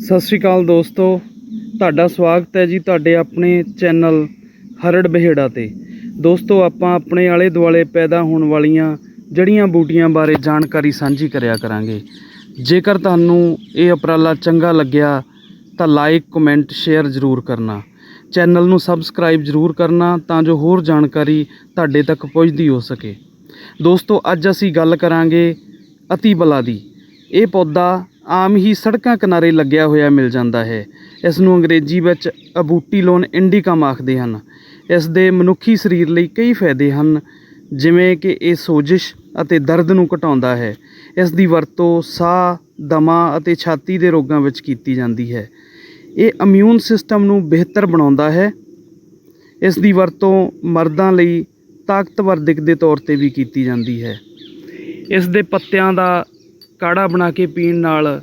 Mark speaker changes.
Speaker 1: ਸਤਿ ਸ਼੍ਰੀ ਅਕਾਲ ਦੋਸਤੋ, ਤੁਹਾਡਾ ਸਵਾਗਤ ਹੈ ਜੀ ਤੁਹਾਡੇ ਆਪਣੇ ਚੈਨਲ ਹਰੜ ਬਹੇੜਾ ਤੇ। ਦੋਸਤੋ, ਆਪਾਂ ਆਪਣੇ ਆਲੇ ਦੁਆਲੇ ਪੈਦਾ ਹੋਣ ਵਾਲੀਆਂ ਜੜੀਆਂ ਬੂਟੀਆਂ ਬਾਰੇ ਜਾਣਕਾਰੀ ਸਾਂਝੀ ਕਰਿਆ ਕਰਾਂਗੇ। ਜੇਕਰ ਤੁਹਾਨੂੰ ਇਹ ਉਪਰਾਲਾ ਚੰਗਾ ਲੱਗਿਆ, ਤਾਂ ਲਾਈਕ ਕਮੈਂਟ ਸ਼ੇਅਰ ਜ਼ਰੂਰ ਕਰਨਾ। ਚੈਨਲ ਨੂੰ ਸਬਸਕ੍ਰਾਈਬ ਜ਼ਰੂਰ ਕਰਨਾ ਤਾਂ ਜੋ ਹੋਰ ਜਾਣਕਾਰੀ ਤੁਹਾਡੇ ਤੱਕ ਪਹੁੰਚਦੀ ਹੋ ਸਕੇ। ਦੋਸਤੋ, ਅੱਜ ਅਸੀਂ ਗੱਲ ਕਰਾਂਗੇ ਅਤੀਬਲਾ ਦੀ। ਇਹ ਪੌਦਾ ਆਮ ਹੀ ਸੜਕਾਂ ਕਿਨਾਰੇ ਲੱਗਿਆ ਹੋਇਆ ਮਿਲ ਜਾਂਦਾ ਹੈ। ਇਸ ਨੂੰ ਅੰਗਰੇਜ਼ੀ ਵਿੱਚ ਅਬੂਟੀਲੋਨ ਇੰਡੀਕਮ ਆਖਦੇ ਹਨ। ਇਸ ਦੇ ਮਨੁੱਖੀ ਸਰੀਰ ਲਈ ਕਈ ਫਾਇਦੇ ਹਨ, ਜਿਵੇਂ ਕਿ ਇਹ ਸੋਜਿਸ਼ ਅਤੇ ਦਰਦ ਨੂੰ ਘਟਾਉਂਦਾ ਹੈ। ਇਸ ਦੀ ਵਰਤੋਂ ਸਾਹ, ਦਮਾ ਅਤੇ ਛਾਤੀ ਦੇ ਰੋਗਾਂ ਵਿੱਚ ਕੀਤੀ ਜਾਂਦੀ ਹੈ। ਇਹ ਇਮਿਊਨ ਸਿਸਟਮ ਨੂੰ ਬਿਹਤਰ ਬਣਾਉਂਦਾ ਹੈ। ਇਸ ਦੀ ਵਰਤੋਂ ਮਰਦਾਂ ਲਈ ਤਾਕਤਵਰ ਦਿੱਖ ਦੇ ਤੌਰ ਤੇ ਵੀ ਕੀਤੀ ਜਾਂਦੀ ਹੈ। ਇਸ ਦੇ ਪੱਤਿਆਂ ਦਾ ਕਾੜਾ ਬਣਾ ਕੇ ਪੀਣ ਨਾਲ